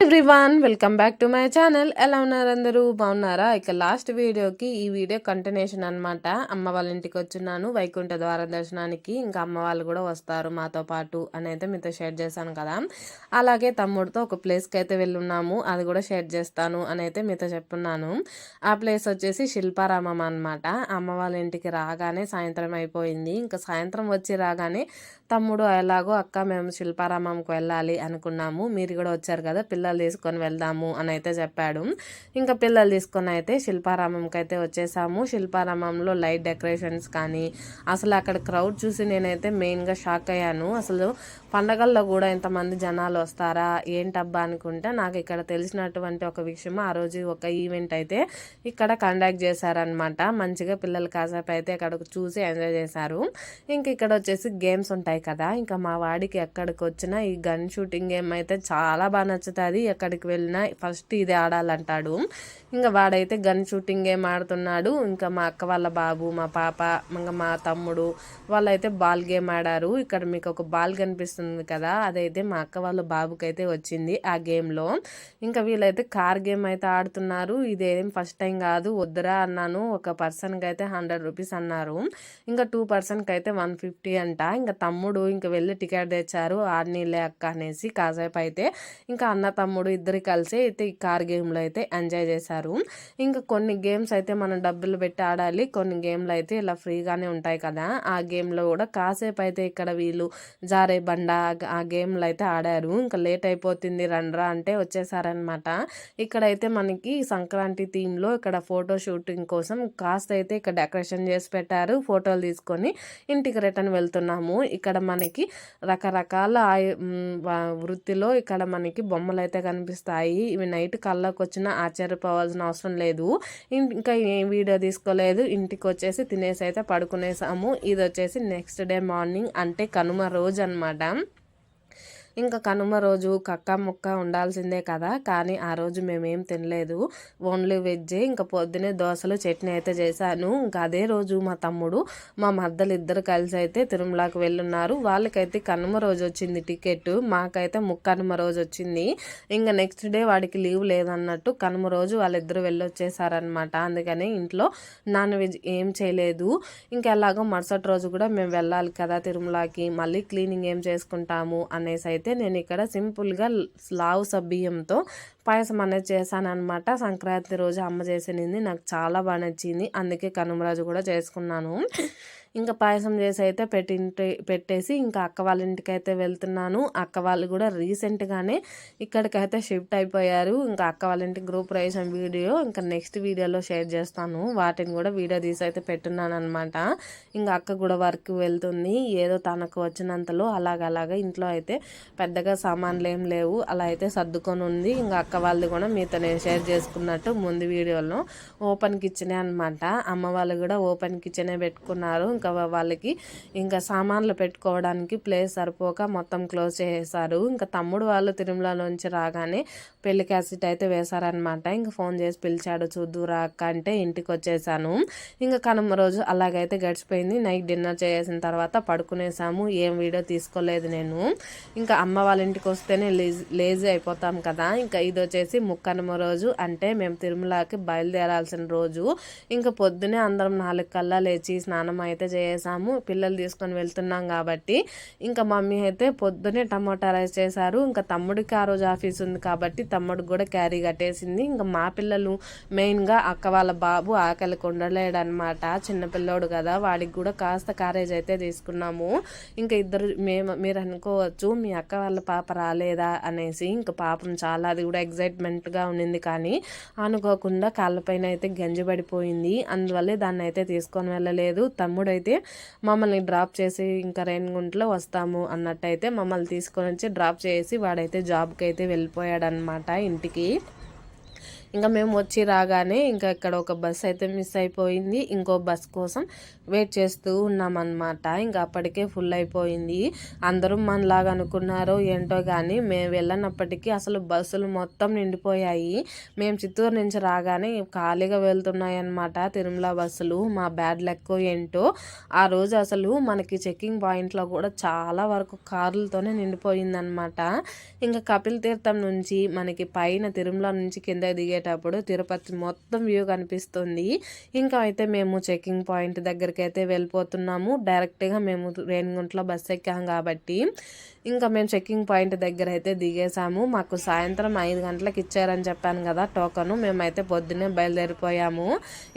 Everyone welcome back to my channel. ఎలా ఉన్నారు అందరూ? బాగున్నారా? ఇక లాస్ట్ వీడియోకి ఈ వీడియో కంటిన్యూషన్ అనమాట అమ్మ వాళ్ళ ఇంటికి వచ్చున్నాను వైకుంఠ ద్వార దర్శనానికి. ఇంకా అమ్మ వాళ్ళు కూడా వస్తారు మాతో పాటు అని అయితే మీతో షేర్ చేశాను కదా. అలాగే తమ్ముడితో ఒక ప్లేస్కి అయితే వెళ్ళున్నాము. అది కూడా షేర్ చేస్తాను అని అయితే మీతో చెప్పున్నాను. ఆ ప్లేస్ వచ్చేసి శిల్పారామం అనమాట అమ్మ వాళ్ళ ఇంటికి రాగానే సాయంత్రం అయిపోయింది. ఇంకా సాయంత్రం వచ్చి రాగానే తమ్ముడు ఎలాగో అక్క మేము శిల్పారామంకి వెళ్ళాలి అనుకున్నాము. మీరు కూడా వచ్చారు కదా పిల్ల పిల్లలు తీసుకొని వెళ్దాము అని అయితే చెప్పాడు. ఇంకా పిల్లలు తీసుకొని అయితే శిల్పారామంకి అయితే వచ్చేసాము. శిల్పారామంలో లైట్ డెకరేషన్స్ కానీ అసలు అక్కడ క్రౌడ్ చూసి నేనైతే మెయిన్గా షాక్ అయ్యాను. అసలు పండగల్లో కూడా ఇంతమంది జనాలు వస్తారా ఏంటబ్బా అనుకుంటే నాకు ఇక్కడ తెలిసినటువంటి ఒక విషయం ఆ రోజు ఒక ఈవెంట్ అయితే ఇక్కడ కండక్ట్ చేశారనమాట మంచిగా పిల్లలు కాసేపు అయితే అక్కడ చూసి ఎంజాయ్ చేశారు. ఇంక ఇక్కడ వచ్చేసి గేమ్స్ ఉంటాయి ఉంటాయి కదా ఇంకా మా వాడికి ఎక్కడికి వచ్చినా ఈ గన్ షూటింగ్ గేమ్ అయితే చాలా బాగా నచ్చుతుంది. ఎక్కడికి వెళ్ళినా. ఫస్ట్ ఇది ఆడాలంటాడు. ఇంకా వాడైతే గన్ షూటింగ్ ఏం ఆడుతున్నాడు. ఇంకా మా అక్క వాళ్ళ బాబు మా పాప ఇంకా మా తమ్ముడు వాళ్ళైతే బాల్ గేమ్ ఆడారు. ఇక్కడ మీకు ఒక బాల్ కనిపిస్తుంది కదా అదైతే మా అక్క వాళ్ళ బాబుకి అయితే వచ్చింది ఆ గేమ్లో. ఇంకా వీళ్ళైతే కార్ గేమ్ అయితే ఆడుతున్నారు. ఇదేం ఫస్ట్ టైం కాదు వద్దురా అన్నాను. ఒక పర్సన్కి అయితే హండ్రెడ్ రూపీస్ అన్నారు. ఇంకా టూ పర్సన్కి అయితే వన్ ఫిఫ్టీ అంట. ఇంకా తమ్ముడు ఇంకా వెళ్ళి టికెట్ తెచ్చారు. ఆడనీలే అక్క అనేసి కాసేపు అయితే. ఇంకా అన్న తమ్ముడు ఇద్దరు కలిసి అయితే ఈ కార్ గేమ్లో అయితే ఎంజాయ్ చేశారు. ఇంకా కొన్ని గేమ్స్ అయితే మనం డబ్బులు పెట్టి ఆడాలి. కొన్ని గేమ్లు అయితే ఇలా ఫ్రీగానే ఉంటాయి కదా. ఆ గేమ్లో కూడా కాసేపు అయితే ఇక్కడ వీళ్ళు జారే బండ ఆ గేమ్లు అయితే ఆడారు. ఇంకా లేట్ అయిపోతుంది రండ్రా అంటే వచ్చేసారనమాట ఇక్కడైతే మనకి సంక్రాంతి థీమ్లో ఇక్కడ ఫోటో షూటింగ్ కోసం కాస్త అయితే ఇక్కడ డెకరేషన్ చేసి పెట్టారు. ఫోటోలు తీసుకొని ఇంటికి రిటర్న్ వెళ్తున్నాము. ఇక్కడ మనకి రకరకాల వృత్తిలో ఇక్కడ మనకి బొమ్మలు అయితే కనిపిస్తాయి. ఇవి నైట్ కళ్ళకు వచ్చిన ఆశ్చర్యపోవాల్సిన అవసరం లేదు. ఇంకా ఏం వీడియో తీసుకోలేదు. ఇంటికి వచ్చేసి తినేసి అయితే పడుకునేసాము. ఇది వచ్చేసి నెక్స్ట్ డే మార్నింగ్ అంటే కనుమ రోజు అనమాట ఇంకా కనుమ రోజు కక్క ముక్క ఉండాల్సిందే కదా. కానీ ఆ రోజు మేమేం తినలేదు. ఓన్లీ వెజ్జే. ఇంకా పొద్దునే దోశలు చట్నీ అయితే చేశాను. ఇంకా అదే రోజు మా తమ్ముడు మా మద్దలు ఇద్దరు కలిసి అయితే తిరుమలకి వెళ్ళున్నారు. వాళ్ళకైతే కనుమ రోజు వచ్చింది టికెట్. మాకైతే ముక్కనుమ రోజు వచ్చింది. ఇంకా నెక్స్ట్ డే వాడికి లీవ్ లేదన్నట్టు కనుమ రోజు వాళ్ళిద్దరు వెళ్ళొచ్చేసారనమాట అందుకని ఇంట్లో నాన్ వెజ్ ఏం చేయలేదు. ఇంకా ఎలాగో మరుసటి రోజు కూడా మేము వెళ్ళాలి కదా తిరుమలకి. మళ్ళీ క్లీనింగ్ ఏం చేసుకుంటాము అనేసి అయితే అయితే నేను ఇక్కడ సింపుల్గా లావు సబ్బియ్యంతో పాయసం అనేది చేశాను అనమాట సంక్రాంతి రోజు అమ్మ చేసినది. నాకు చాలా బాగా నచ్చింది. అందుకే కనుమరాజు కూడా చేసుకున్నాను. ఇంకా పాయసం చేసి అయితే పెట్టింటి పెట్టేసి ఇంకా అక్క వాళ్ళ ఇంటికి అయితే వెళ్తున్నాను. అక్క వాళ్ళు కూడా రీసెంట్గానే ఇక్కడికైతే షిఫ్ట్ అయిపోయారు. ఇంకా అక్క వాళ్ళ ఇంటి గ్రూప్ రైసం వీడియో ఇంకా నెక్స్ట్ వీడియోలో షేర్ చేస్తాను. వాటిని కూడా వీడియో తీసి అయితే పెట్టున్నాను అనమాట ఇంకా అక్క కూడా వర్క్ వెళ్తుంది. ఏదో తనకు వచ్చినంతలో అలాగలాగా ఇంట్లో అయితే పెద్దగా సామాన్లు ఏం లేవు. అలా అయితే సర్దుకొని ఉంది. ఇంకా అక్క వాళ్ళు కూడా మీతో నేను షేర్ చేసుకున్నట్టు ముందు వీడియోలో ఓపెన్ కిచెనే అనమాట అమ్మ వాళ్ళు కూడా ఓపెన్ కిచెనే పెట్టుకున్నారు. ఇంకా వాళ్ళకి ఇంకా సామాన్లు పెట్టుకోవడానికి ప్లేస్ సరిపోక మొత్తం క్లోజ్ చేసేసారు ఇంకా తమ్ముడు వాళ్ళు తిరుమలలోంచి రాగానే పెళ్ళి క్యాసెట్ అయితే వేశారనమాట ఇంకా ఫోన్ చేసి పిలిచాడు చూద్దురా అక్క అంటే ఇంటికి వచ్చేసాను. ఇంకా కనుమ రోజు అలాగైతే గడిచిపోయింది. నైట్ డిన్నర్ చేసిన తర్వాత పడుకునేసాము. ఏం వీడియో తీసుకోలేదు నేను. ఇంకా అమ్మ వాళ్ళ ఇంటికి వస్తేనే లేజీ అయిపోతాం కదా. ఇంకా ఇది వచ్చేసి ముక్కనుమ రోజు. అంటే మేము తిరుమలకి బయలుదేరాల్సిన రోజు. ఇంకా పొద్దునే అందరం నాలుగు కల్లా లేచి స్నానం అయితే చేసాము. పిల్లలు తీసుకొని వెళ్తున్నాం కాబట్టి. ఇంకా మమ్మీ అయితే పొద్దునే టమాటా రైస్ చేశారు. ఇంకా తమ్ముడికి ఆ రోజు ఆఫీస్ ఉంది కాబట్టి తమ్ముడికి కూడా క్యారీ కట్టేసింది. ఇంకా మా పిల్లలు మెయిన్గా అక్క వాళ్ళ బాబు ఆకలి కొండలేడనమాట చిన్నపిల్లోడు కదా వాడికి కూడా కాస్త క్యారేజ్ అయితే తీసుకున్నాము. ఇంకా ఇద్దరు మేము మీరు అనుకోవచ్చు మీ అక్క వాళ్ళ పాప రాలేదా అనేసి ఇంకా పాపం చాలా అది కూడా ఎగ్జైట్మెంట్గా ఉండింది కానీ అనుకోకుండా కాళ్ళపైన అయితే గంజి పడిపోయింది. అందువల్లే దాన్ని అయితే తీసుకొని వెళ్ళలేదు. తమ్ముడు అయితే మమ్మల్ని డ్రాప్ చేసి ఇంకా రేణిగుంటలో వస్తాము అన్నట్టయితే మమ్మల్ని తీసుకొని వచ్చి డ్రాప్ చేసి వాడైతే జాబ్కి అయితే వెళ్ళిపోయాడనమాట ఇంటికి. ఇంకా మేము వచ్చి రాగానే ఇంకా ఇక్కడ ఒక బస్ అయితే మిస్ అయిపోయింది. ఇంకో బస్ కోసం వెయిట్ చేస్తూ ఉన్నామన్నమాట. ఇంకా అప్పటికే ఫుల్ అయిపోయింది. అందరూ మనలాగా అనుకున్నారో ఏంటో కానీ మేము వెళ్ళినప్పటికీ అసలు బస్సులు మొత్తం నిండిపోయాయి. మేము చిత్తూరు నుంచి రాగానే ఖాళీగా వెళ్తున్నాయి అన్నమాట తిరుమల బస్సులు. మా బ్యాడ్ లెక్క ఏంటో ఆ రోజు అసలు మనకి చెక్కింగ్ పాయింట్లో కూడా చాలా వరకు కార్లతోనే నిండిపోయిందనమాట ఇంకా కపిల్ తీర్థం నుంచి మనకి పైన తిరుమల నుంచి కింద దిగే దిగేటప్పుడు తిరుపతి మొత్తం వ్యూ కనిపిస్తుంది. ఇంకా అయితే మేము చెక్కింగ్ పాయింట్ దగ్గరికి అయితే వెళ్ళిపోతున్నాము. డైరెక్ట్గా మేము రేణిగుంటలో బస్ ఎక్కాం కాబట్టి. ఇంకా మేము చెక్కింగ్ పాయింట్ దగ్గర అయితే దిగేసాము మాకు సాయంత్రం ఐదు గంటలకు ఇచ్చారని చెప్పాను కదా టోకను. మేమైతే పొద్దున్నే బయలుదేరిపోయాము.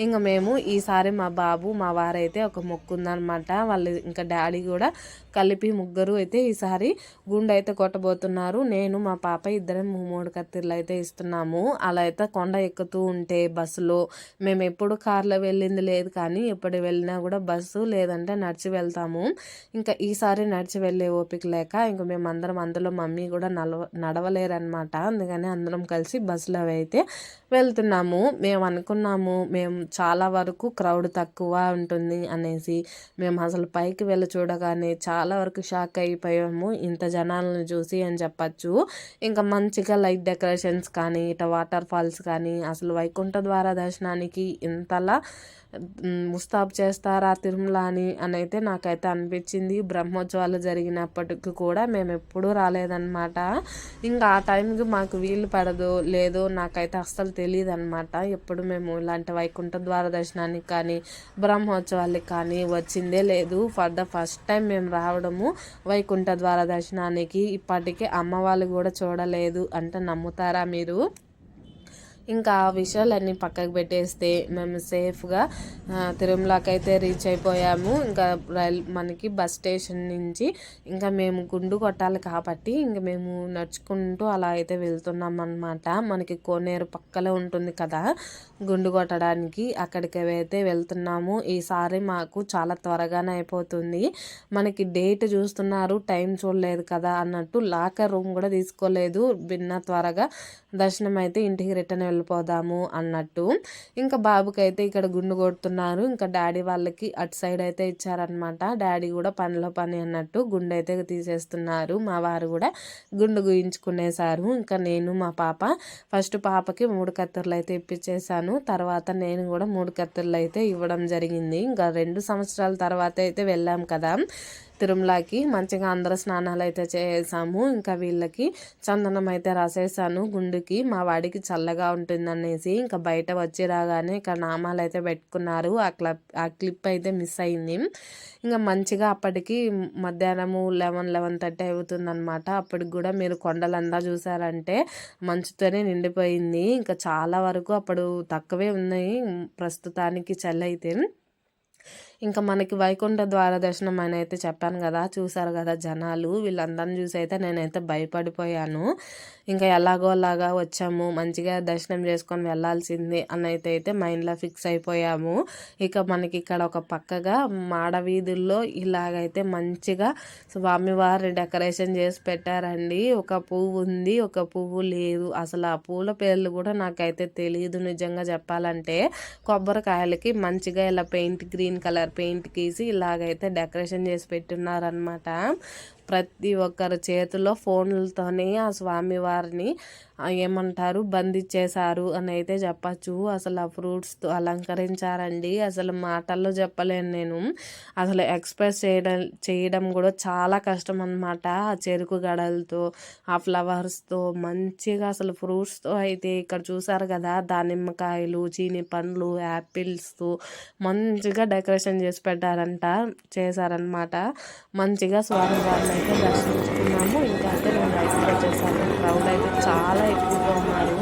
ఇంకా మేము ఈసారి మా బాబు మా వారైతే ఒక మొక్కు ఉందనమాట వాళ్ళు ఇంకా డాడీ కూడా కలిపి ముగ్గురు అయితే ఈసారి గుండె అయితే కొట్టబోతున్నారు. నేను మా పాప ఇద్దరం మూడు కత్తిర్లు అయితే ఇస్తున్నాము. అలా అయితే కొండ ఎక్కుతూ ఉంటే బస్సులో మేము ఎప్పుడు కార్లో వెళ్ళింది లేదు కానీ ఎప్పుడు వెళ్ళినా కూడా బస్సు లేదంటే నడిచి వెళ్తాము. ఇంకా ఈసారి నడిచి వెళ్ళే ఓపిక లేక ఇంకా మేము అందరం అందులో మమ్మీ కూడా నడవ నడవలేరనమాట అందుకని అందరం కలిసి బస్సులో అయితే వెళ్తున్నాము. మేము అనుకున్నాము మేము చాలా వరకు క్రౌడ్ తక్కువ ఉంటుంది అనేసి మేము అసలు పైకి వెళ్ళి చూడగానే చాలా వరకు షాక్ అయిపోయాము. ఇంత జనాలను చూసి అని చెప్పచ్చు. ఇంకా మంచిగా లైట్ డెకరేషన్స్ కానీ ఇట వాటర్ ఫాల్స్ కానీ అసలు వైకుంఠ ద్వార దర్శనానికి ఇంతలా ముస్తాబు చేస్తారా తిరుమల అని అని అయితే నాకైతే అనిపించింది. బ్రహ్మోత్సవాలు జరిగినప్పటికీ కూడా మేము ఎప్పుడూ రాలేదన్నమాట. ఇంకా ఆ టైంకి మాకు వీలు పడదు లేదో నాకైతే అస్సలు తెలియదు అనమాట ఎప్పుడు మేము ఇలాంటి వైకుంఠ ద్వార దర్శనానికి కానీ బ్రహ్మోత్సవాలకి కానీ వచ్చిందే లేదు. ఫర్ ద ఫస్ట్ టైం మేము రావడము వైకుంఠ ద్వార దర్శనానికి. ఇప్పటికే అమ్మ వాళ్ళు కూడా చూడలేదు అంటే నమ్ముతారా మీరు? ఇంకా ఆ విషయాలన్నీ పక్కకు పెట్టేస్తే మేము సేఫ్గా తిరుమలకి అయితే రీచ్ అయిపోయాము. ఇంకా రైల్ మనకి బస్ స్టేషన్ నుంచి ఇంకా మేము గుండు కొట్టాలి కాబట్టి ఇంకా మేము నడుచుకుంటూ అలా అయితే వెళ్తున్నాం అనమాట మనకి కోనేరు పక్కలో ఉంటుంది కదా గుండు కొట్టడానికి అక్కడికి అయితే వెళ్తున్నాము. ఈసారి మాకు చాలా త్వరగానే అయిపోతుంది. మనకి డేట్ చూస్తున్నారు టైం చూడలేదు కదా అన్నట్టు లాకర్ రూమ్ కూడా తీసుకోలేదు. భిన్న త్వరగా దర్శనం అయితే ఇంటికి రిటర్న్ వెళ్ళిపోదాము అన్నట్టు. ఇంకా బాబుకి అయితే ఇక్కడ గుండు కొడుతున్నారు. ఇంకా డాడీ వాళ్ళకి అటు సైడ్ అయితే ఇచ్చారనమాట డాడీ కూడా పనిలో పని అన్నట్టు గుండె అయితే తీసేస్తున్నారు. మా వారు కూడా గుండు గుయించుకునేసారు ఇంకా నేను మా పాప ఫస్ట్ పాపకి మూడు కత్తెరలు అయితే ఇప్పించేసాను తర్వాత నేను కూడా మూడు కత్తెరలు అయితే ఇవ్వడం జరిగింది. ఇంకా రెండు సంవత్సరాల తర్వాత అయితే వెళ్ళాం కదా. తిరుమలకి మంచిగా అందరూ స్నానాలు అయితే చేసాము. ఇంకా వీళ్ళకి చందనం అయితే రాసేసాను. గుండుకి మా వాడికి చల్లగా ఉంటుందనేసి ఇంకా బయట వచ్చి రాగానే ఇక్కడ నామాలు అయితే పెట్టుకున్నారు. ఆ క్లబ్ ఆ క్లిప్ అయితే మిస్ అయింది. ఇంకా మంచిగా అప్పటికి మధ్యాహ్నము లెవెన్ లెవెన్ థర్టీ అవుతుందన్నమాట. అప్పటికి కూడా మీరు కొండలంతా చూసారంటే మంచుతోనే నిండిపోయింది. ఇంకా చాలా వరకు అప్పుడు తక్కువే ఉన్నాయి ప్రస్తుతానికి చల్లైతే. అయితే ఇంకా మనకి వైకుంఠ ద్వార దర్శనం అని అయితే చెప్పాను కదా చూసారు కదా జనాలు వీళ్ళందరిని చూసి అయితే నేనైతే భయపడిపోయాను. ఇంకా ఎలాగోలాగా వచ్చాము మంచిగా దర్శనం చేసుకొని వెళ్ళాల్సిందే అని అయితే అయితే మైండ్లో ఫిక్స్ అయిపోయాము. ఇక మనకి ఇక్కడ ఒక పక్కగా మాడ వీధుల్లో ఇలాగైతే మంచిగా స్వామివారి డెకరేషన్ చేసి పెట్టారండి. ఒక పువ్వు ఉంది ఒక పువ్వు లేదు. అసలు ఆ పూల పేర్లు కూడా నాకైతే తెలియదు నిజంగా చెప్పాలంటే. కొబ్బరికాయలకి మంచిగా ఇలా పెయింట్ గ్రీన్ కలర్ పెయింట్ గీసి ఇలాగైతే డెకరేషన్ చేసి పెట్టున్నారనమాట ప్రతి ఒక్కరి చేతిలో ఫోన్లతోనే ఆ స్వామివారిని ఏమంటారు బంధించేశారు అని అయితే చెప్పచ్చు. అసలు ఆ ఫ్రూట్స్తో అలంకరించారండి. అసలు మాటల్లో చెప్పలేను నేను. అసలు ఎక్స్ప్రెస్ చేయడం చేయడం కూడా చాలా కష్టం అనమాట ఆ చెరుకు గడలతో ఆ ఫ్లవర్స్తో మంచిగా అసలు ఫ్రూట్స్తో అయితే ఇక్కడ చూసారు కదా. దానిమ్మకాయలు చీని పండ్లు యాపిల్స్తో మంచిగా డెకరేషన్ చేసి పెట్టారంట చేశారనమాట మంచిగా స్వామివారిని అయితే దర్శించుకున్నాము. ఇంకా అయితే మేము బయటకు వచ్చేసాము క్రౌడ్ అయితే చాలా ఎక్కువగా ఉన్నారు.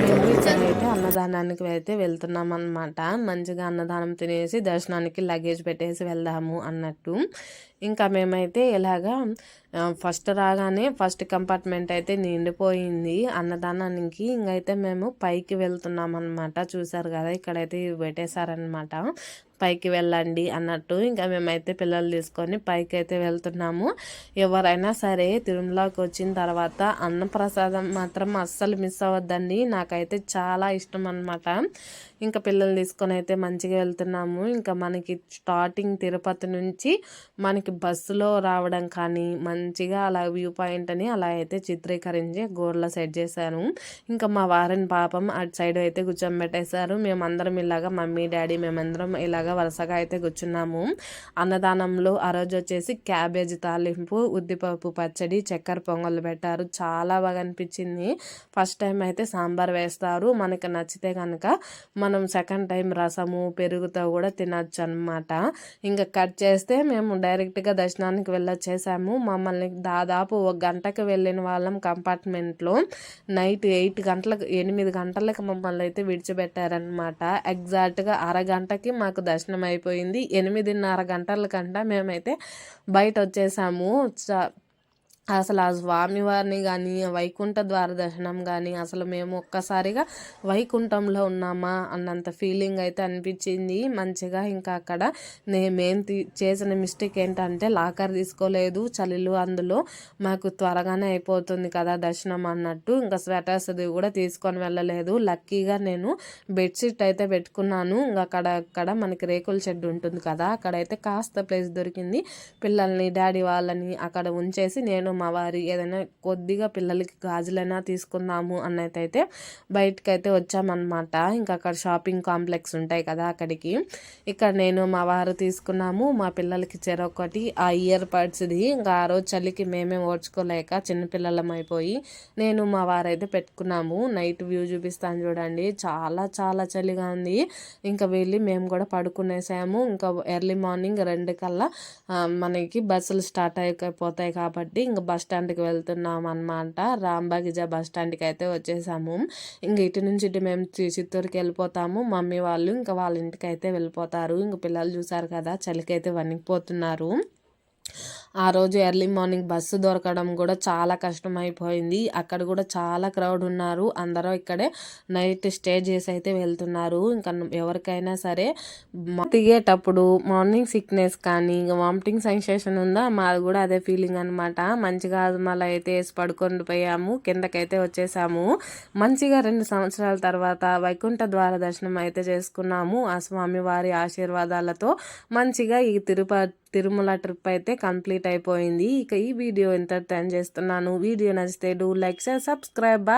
మేము అయితే అన్నదానానికి అయితే వెళ్తున్నాం అనమాట మంచిగా అన్నదానం తినేసి దర్శనానికి లగేజ్ పెట్టేసి వెళ్దాము అన్నట్టు. ఇంకా మేమైతే ఇలాగా ఫస్ట్ రాగానే ఫస్ట్ కంపార్ట్మెంట్ అయితే నిండిపోయింది. అన్నదానానికి ఇంకైతే మేము పైకి వెళ్తున్నాం అనమాట చూసారు కదా ఇక్కడైతే పెట్టేశారనమాట పైకి వెళ్ళండి అన్నట్టు ఇంకా మేమైతే పిల్లలు తీసుకొని పైకి అయితే వెళ్తున్నాము. ఎవరైనా సరే తిరుమలకి వచ్చిన తర్వాత అన్నప్రసాదం మాత్రం అస్సలు మిస్ అవ్వద్దండి. నాకైతే చాలా ఇష్టం అనమాట ఇంకా పిల్లలు తీసుకొని అయితే మంచిగా వెళ్తున్నాము. ఇంకా మనకి స్టార్టింగ్ తిరుపతి నుంచి మనకి బస్సులో రావడం కానీ మంచిగా అలా వ్యూ పాయింట్ అని అలా అయితే చిత్రీకరించి గోడలో సెట్ చేశాను. ఇంకా మా వారిని పాపం అటు సైడ్ అయితే కూర్చోబెట్టేశారు. మేమందరం ఇలాగా మమ్మీ డాడీ మేమందరం ఇలాగా వరుసగా అయితే కూర్చున్నాము. అన్నదానంలో ఆ రోజు వచ్చేసి క్యాబేజ్ తాలింపు ఉద్దిపప్పు పచ్చడి చక్కెర పొంగల్ పెట్టారు. చాలా బాగా అనిపించింది. ఫస్ట్ టైం అయితే సాంబార్ వేస్తారు. మనకి నచ్చితే కనుక మనం సెకండ్ టైం రసము పెరుగుతో కూడా తినచ్చు అనమాట ఇంకా కట్ చేస్తే మేము డైరెక్ట్ డైరెక్ట్గా దర్శనానికి వెళ్ళొచ్చేసాము. మమ్మల్ని దాదాపు ఒక గంటకి వెళ్ళిన వాళ్ళం కంపార్ట్మెంట్లో. నైట్ ఎయిట్ గంటలకు ఎనిమిది గంటలకు మమ్మల్ని అయితే విడిచిపెట్టారనమాట ఎగ్జాక్ట్గా అరగంటకి మాకు దర్శనం అయిపోయింది. ఎనిమిదిన్నర గంటల కంట మేమైతే బయట వచ్చేసాము అసలు ఆ స్వామివారిని కానీ వైకుంఠ ద్వార దర్శనం కానీ అసలు మేము ఒక్కసారిగా వైకుంఠంలో ఉన్నామా అన్నంత ఫీలింగ్ అయితే అనిపించింది. మంచిగా ఇంకా అక్కడ మేమేం తీ- చేసిన మిస్టేక్ ఏంటంటే లాకర్ తీసుకోలేదు చలిలు అందులో. మాకు త్వరగానే అయిపోతుంది కదా దర్శనం అన్నట్టు. ఇంకా స్వెటర్స్ అది కూడా తీసుకొని వెళ్ళలేదు. లక్కీగా నేను బెడ్షీట్ అయితే పెట్టుకున్నాను. ఇంకా అక్కడ అక్కడ మనకి రేకుల షెడ్ ఉంటుంది కదా అక్కడైతే కాస్త ప్లేస్ దొరికింది. పిల్లల్ని డాడీ వాళ్ళని అక్కడ ఉంచేసి నేను మా వారి ఏదైనా కొద్దిగా పిల్లలకి గాజులైనా తీసుకుందాము అన్నైతే అయితే వచ్చామన్నమాట. ఇంకా అక్కడ షాపింగ్ కాంప్లెక్స్ ఉంటాయి కదా అక్కడికి. ఇక్కడ నేను మా వారు తీసుకున్నాము మా పిల్లలకి చెరొకటి ఆ ఇయర్ బడ్స్ది ఇంకా ఆ రోజు చలికి మేమే ఓడ్చుకోలేక చిన్నపిల్లలం అయిపోయి నేను మా వారైతే పెట్టుకున్నాము. నైట్ వ్యూ చూపిస్తాను చూడండి. చాలా చాలా చలిగా ఉంది. ఇంకా వెళ్ళి మేము కూడా పడుకునేసాము. ఇంకా ఎర్లీ మార్నింగ్ రెండు కల్లా మనకి బస్సులు స్టార్ట్ అయిపోతాయి కాబట్టి ఇంకా బస్ స్టాండ్కి వెళ్తున్నాం అనమాట రాంబాగిజా బస్ స్టాండ్కి అయితే వచ్చేసాము. ఇంక ఇటు నుంచి ఇటు మేము చి- చిత్తూరుకి వెళ్ళిపోతాము. మమ్మీ వాళ్ళు ఇంకా వాళ్ళ ఇంటికి అయితే వెళ్ళిపోతారు. ఇంక పిల్లలు చూసారు కదా చలికైతే వణికిపోతున్నారు. ఆ రోజు ఎర్లీ మార్నింగ్ బస్సు దొరకడం కూడా చాలా కష్టమైపోయింది. అక్కడ కూడా చాలా క్రౌడ్ ఉన్నారు. అందరూ ఇక్కడే నైట్ స్టే చేసి అయితే వెళ్తున్నారు. ఇంకా ఎవరికైనా సరే దిగేటప్పుడు మార్నింగ్ సిక్నెస్ కానీ ఇంకా వామిటింగ్ సెన్సేషన్ ఉందా? మాది కూడా అదే ఫీలింగ్ అనమాట మంచిగా మళ్ళీ అయితే వేసి పడుకొని పోయాము. కిందకైతే వచ్చేసాము. మంచిగా రెండు సంవత్సరాల తర్వాత వైకుంఠ ద్వార దర్శనం అయితే చేసుకున్నాము. ఆ స్వామి వారి ఆశీర్వాదాలతో మంచిగా ఈ తిరుపతి తిరుమల ట్రిప్ అయితే కంప్లీట్ అయిపోయింది. ఇక ఈ వీడియో ఎంటర్టైన్ చేస్తున్నాను. వీడియో నచ్చితే డూ లైక్ షేర్ సబ్స్క్రైబ్.